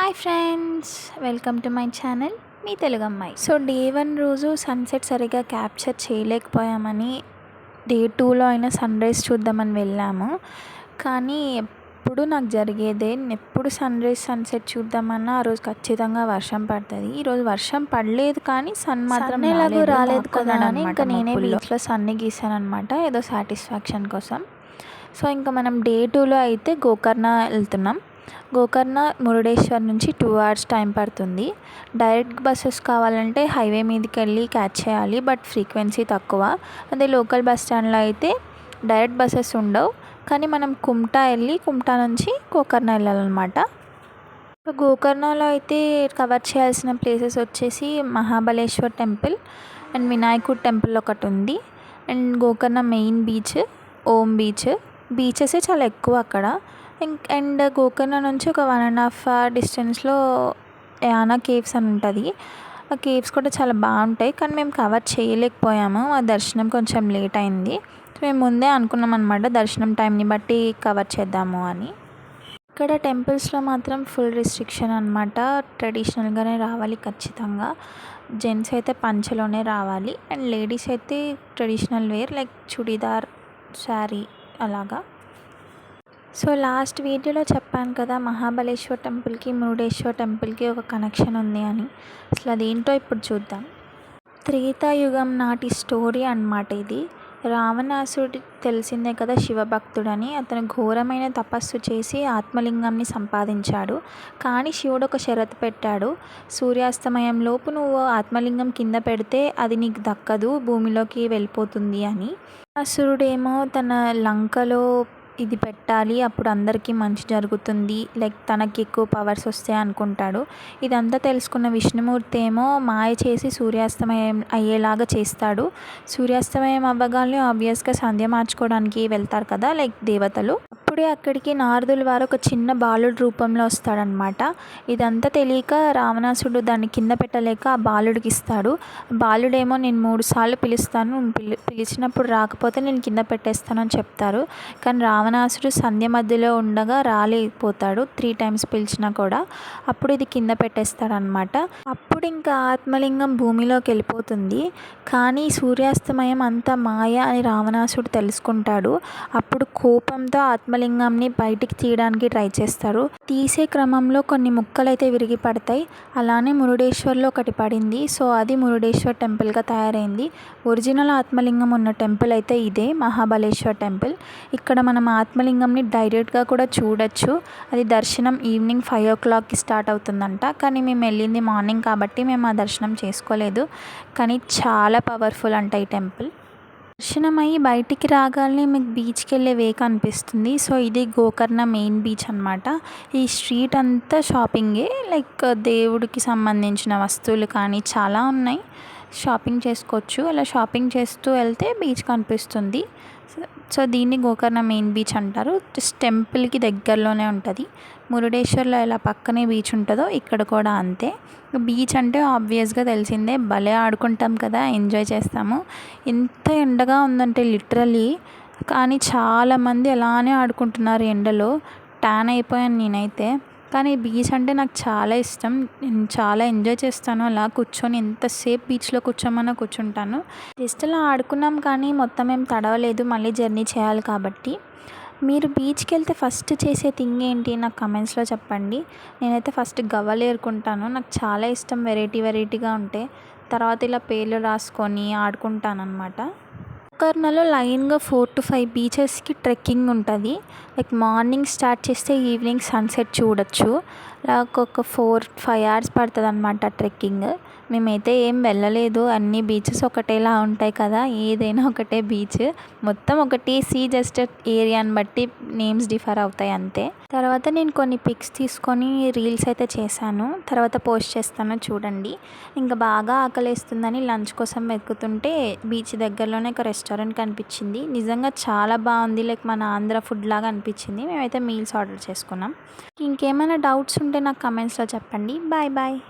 Hi friends welcome to my channel మీ తెలుగు అమ్మాయి so day one రోజు sunset సరిగా capture చేయలేకపోయామని డే టూలో అయినా సన్ రైజ్ చూద్దామని వెళ్ళాము. కానీ ఎప్పుడు నాకు జరిగేదే ఎప్పుడు సన్ రైజ్ సన్సెట్ చూద్దామన్నా ఆ రోజు ఖచ్చితంగా వర్షం పడుతుంది ఈరోజు వర్షం పడలేదు కానీ సన్ మాత్రం ఎలాగో రాలేదు. కదా అని ఇంకా నేనే బీచ్లో సన్ని గీసాను అనమాట ఏదో సాటిస్ఫాక్షన్ కోసం. సో ఇంకా మనం డే టూలో అయితే గోకర్ణ వెళ్తున్నాం. గోకర్ణ మురుడేశ్వర్ నుంచి టూ అవర్స్ టైం పడుతుంది. డైరెక్ట్ బస్సెస్ కావాలంటే హైవే మీదకి వెళ్ళి క్యాచ్ చేయాలి బట్ ఫ్రీక్వెన్సీ తక్కువ. అదే లోకల్ బస్ స్టాండ్లో అయితే డైరెక్ట్ బస్సెస్ ఉండవు. కానీ మనం కుమ్టా వెళ్ళి కుమ్టా నుంచి గోకర్ణ వెళ్ళాలన్నమాట. గోకర్ణలో అయితే కవర్ చేయాల్సిన ప్లేసెస్ వచ్చేసి మహాబలేశ్వర్ టెంపుల్ అండ్ వినాయకుడ్ టెంపుల్ ఒకటి ఉంది. And Gokarna main beach Om beach. Beaches చాలా ఎక్కువ అక్కడ. అండ్ గోకర్ణ నుంచి ఒక వన్ అండ్ హాఫ్ అవర్ డిస్టెన్స్లో యానా కేవ్స్ అని ఉంటుంది. ఆ కేవ్స్ కూడా చాలా బాగుంటాయి. కానీ మేము కవర్ చేయలేకపోయాము. ఆ దర్శనం కొంచెం లేట్ అయింది. మేము ముందే అనుకున్నాం అనమాట దర్శనం టైంని బట్టి కవర్ చేద్దాము అని. ఇక్కడ టెంపుల్స్లో మాత్రం ఫుల్ రిస్ట్రిక్షన్ అనమాట ట్రెడిషనల్గానే రావాలి ఖచ్చితంగా. జెంట్స్ అయితే పంచలోనే రావాలి. అండ్ లేడీస్ అయితే traditional wear like churidar sari అలాగా. సో లాస్ట్ వీడియోలో చెప్పాను కదా మహాబలేశ్వర టెంపుల్కి మురుడేశ్వర టెంపుల్కి ఒక కనెక్షన్ ఉంది అని. అసలు అదేంటో ఇప్పుడు చూద్దాం. త్రేతాయుగం నాటి స్టోరీ అనమాట ఇది. రావణాసుడి తెలిసిందే కదా శివభక్తుడని. అతను ఘోరమైన తపస్సు చేసి ఆత్మలింగంని సంపాదించాడు. కానీ శివుడు ఒక షరతు పెట్టాడు. సూర్యాస్తమయంలోపు నువ్వు ఆత్మలింగం కింద పెడితే అది నీకు దక్కదు భూమిలోకి వెళ్ళిపోతుంది అని. అసురుడేమో తన లంకలో ఇది పెట్టాలి అప్పుడు అందరికీ మంచి జరుగుతుంది లైక్ తనకి ఎక్కువ పవర్స్ వస్తాయి అనుకుంటాడు. ఇదంతా తెలుసుకున్న విష్ణుమూర్తి ఏమో మాయ చేసి సూర్యాస్తమయం అయ్యేలాగా చేస్తాడు. సూర్యాస్తమయం అవ్వగానే ఆబ్వియస్గా సంధ్య మార్చుకోవడానికి వెళ్తారు కదా లైక్ దేవతలు. అప్పుడే అక్కడికి నారదుల వారు ఒక చిన్న బాలుడు రూపంలో వస్తాడనమాట ఇదంతా తెలియక రావణాసుడు దాన్ని కింద పెట్టలేక ఆ బాలుడికి ఇస్తాడు. బాలుడేమో నేను మూడు సార్లు పిలుస్తాను పిలి పిలిచినప్పుడు రాకపోతే నేను కింద పెట్టేస్తాను అని చెప్తారు. కానీ రావణాసుడు సంధ్య మధ్యలో ఉండగా రాలేకపోతాడు త్రీ టైమ్స్ పిలిచినా కూడా. అప్పుడు ఇది కింద పెట్టేస్తాడనమాట అప్పుడు ఇంకా ఆత్మలింగం భూమిలోకి వెళ్ళిపోతుంది. కానీ సూర్యాస్తమయం అంతా మాయ అని రావణాసుడు తెలుసుకుంటాడు. అప్పుడు కోపంతో ఆత్మ శివలింగంని బయటికి తీయడానికి ట్రై చేస్తారు. తీసే క్రమంలో కొన్ని ముక్కలు అయితే విరిగి పడతాయి. అలానే మురుడేశ్వర్లో ఒకటి పడింది. సో అది మురుడేశ్వర్ టెంపుల్గా తయారైంది. ఒరిజినల్ ఆత్మలింగం ఉన్న టెంపుల్ అయితే ఇదే మహాబలేశ్వర్ టెంపుల్. ఇక్కడ మనం ఆత్మలింగంని డైరెక్ట్గా కూడా చూడొచ్చు. అది దర్శనం ఈవినింగ్ ఫైవ్ ఓ క్లాక్కి స్టార్ట్ అవుతుందంట. కానీ మేము వెళ్ళింది మార్నింగ్ కాబట్టి మేము ఆ దర్శనం చేసుకోలేదు. కానీ చాలా పవర్ఫుల్ అంట ఈ టెంపుల్. దర్శనమై బయటికి రాగానే మీకు బీచ్కి వెళ్ళే వే కనిపిస్తుంది సో ఇది గోకర్ణ మెయిన్ బీచ్ అనమాట ఈ స్ట్రీట్ అంతా షాపింగే. లైక్ దేవుడికి సంబంధించిన వస్తువులు కానీ చాలా ఉన్నాయి. షాపింగ్ చేసుకోవచ్చు. అలా షాపింగ్ చేస్తూ వెళ్తే బీచ్ కనిపిస్తుంది. సో దీన్ని గోకర్ణ మెయిన్ బీచ్ అంటారు. జస్ట్ టెంపుల్కి దగ్గరలోనే ఉంటుంది. మురుడేశ్వర్లో ఎలా పక్కనే బీచ్ ఉంటుందో ఇక్కడ కూడా అంతే. బీచ్ అంటే ఆబ్వియస్గా తెలిసిందే. భలే ఆడుకుంటాం కదా ఎంజాయ్ చేస్తాము. ఎంత ఎండగా ఉందంటే లిటరలీ కానీ చాలామంది అలానే ఆడుకుంటున్నారు ఎండలో. ట్యాన్ అయిపోయాను నేనైతే. కానీ బీచ్ అంటే నాకు చాలా ఇష్టం. నేను చాలా ఎంజాయ్ చేస్తాను. అలా కూర్చొని ఎంతసేపు బీచ్లో కూర్చోమన్నా కూర్చుంటాను. జస్ట్ అలా ఆడుకున్నాం కానీ మొత్తం ఏం తడవలేదు. మళ్ళీ జర్నీ చేయాలి కాబట్టి. మీరు బీచ్కి వెళ్తే ఫస్ట్ చేసే థింగ్ ఏంటి? నాకు కమెంట్స్లో చెప్పండి. నేనైతే ఫస్ట్ గవ్వలు ఏరుకుంటాను. నాకు చాలా ఇష్టం. వెరైటీ వెరైటీగా ఉంటే. తర్వాత ఇలా పేర్లు రాసుకొని ఆడుకుంటాను అనమాట గోకర్ణలో లైన్గా ఫోర్ టు ఫైవ్ బీచెస్కి ట్రెక్కింగ్ ఉంటుంది. లైక్ మార్నింగ్ స్టార్ట్ చేస్తే ఈవినింగ్ సన్సెట్ చూడొచ్చు. లైక్ ఒక ఫోర్ ఫైవ్ అవర్స్ పడుతుంది అనమాట ట్రెక్కింగ్. మేమైతే ఏం వెళ్ళలేదు. అన్ని బీచెస్ ఒకటేలా ఉంటాయి కదా. ఏదైనా ఒకటే బీచ్. మొత్తం ఒకటి సీ జస్ట్ ఏరియాని బట్టి నేమ్స్ డిఫర్ అవుతాయి అంతే. తర్వాత నేను కొన్ని పిక్స్ తీసుకొని రీల్స్ అయితే చేశాను. తర్వాత పోస్ట్ చేస్తాను చూడండి. ఇంకా బాగా ఆకలేస్తుందని లంచ్ కోసం వెతుకుతుంటే బీచ్ దగ్గరలోనే ఒక రెస్టారెంట్ కనిపించింది. నిజంగా చాలా బాగుంది. లైక్ మన ఆంధ్ర ఫుడ్ లాగా అనిపించింది. మేమైతే మీల్స్ ఆర్డర్ చేసుకున్నాం. ఇంకేమైనా డౌట్స్ ఉంటే నాకు కమెంట్స్లో చెప్పండి. Bye bye.